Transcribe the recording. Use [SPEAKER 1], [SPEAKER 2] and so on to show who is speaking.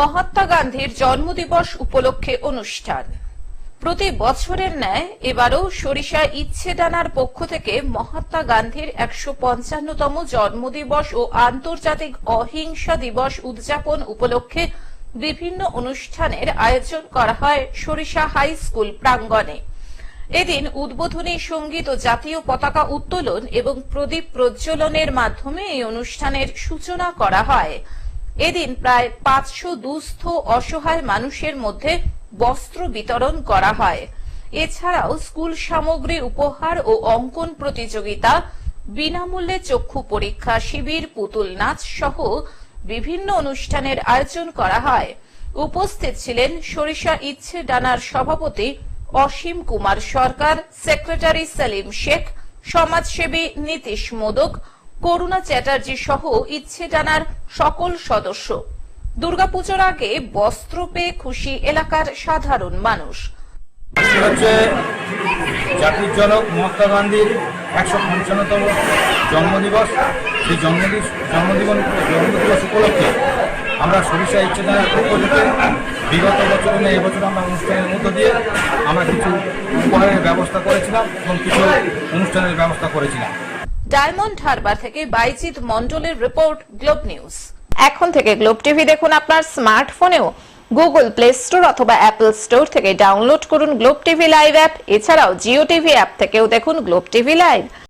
[SPEAKER 1] মহাত্মা গান্ধীর জন্মদিবস উপলক্ষে অনুষ্ঠান প্রতি বছরের ন্যায় এবারও সরিষা ইচ্ছে ডানার পক্ষ থেকে মহাত্মা গান্ধীর একশো তম জন্মদিবস ও আন্তর্জাতিক অহিংসা দিবস উদযাপন উপলক্ষে বিভিন্ন অনুষ্ঠানের আয়োজন করা হয় সরিষা হাই স্কুল প্রাঙ্গণে এদিন উদ্বোধনী সঙ্গীত ও জাতীয় পতাকা উত্তোলন এবং প্রদীপ প্রজ্বলনের মাধ্যমে এই অনুষ্ঠানের সূচনা করা হয় এদিন প্রায় পাঁচশো দুস্থ অসহায় মানুষের মধ্যে বস্ত্র বিতরণ করা হয় এছাড়াও স্কুল সামগ্রী উপহার ও অঙ্কন প্রতিযোগিতা বিনামূল্যে চক্ষু পরীক্ষা শিবির পুতুল নাচ সহ বিভিন্ন অনুষ্ঠানের আয়োজন করা হয় উপস্থিত ছিলেন সরিষা ইচ্ছে ডানার সভাপতি অসীম কুমার সরকার সেক্রেটারি সেলিম শেখ সমাজসেবী নীতিশ মোদক করুণা চ্যাটার্জি সহ ইচ্ছে টানার সকল সদস্য দুর্গাপুজোর আগে বস্ত্র পেয়ে খুশি এলাকার সাধারণ মানুষ
[SPEAKER 2] জাতির জনক মহাত্মা গান্ধীর একশো পঞ্চান্নতম জন্মদিবস সেই জন্মদিবস জন্মদিবন জন্মদিবস উপলক্ষে আমরা সরিষা ইচ্ছে পক্ষ বিগত বছর নিয়ে এবছর আমরা অনুষ্ঠানের মধ্য দিয়ে আমরা কিছু উপহারের ব্যবস্থা করেছিলাম এবং কিছু অনুষ্ঠানের ব্যবস্থা করেছিলাম
[SPEAKER 1] ডায়মন্ড হারবার থেকে বাইজিৎ মন্ডলের রিপোর্ট গ্লোব নিউজ
[SPEAKER 3] এখন থেকে গ্লোব টিভি দেখুন আপনার স্মার্টফোনেও গুগল প্লে স্টোর অথবা অ্যাপল স্টোর থেকে ডাউনলোড করুন গ্লোব টিভি লাইভ অ্যাপ এছাড়াও জিও টিভি অ্যাপ থেকেও দেখুন গ্লোব টিভি লাইভ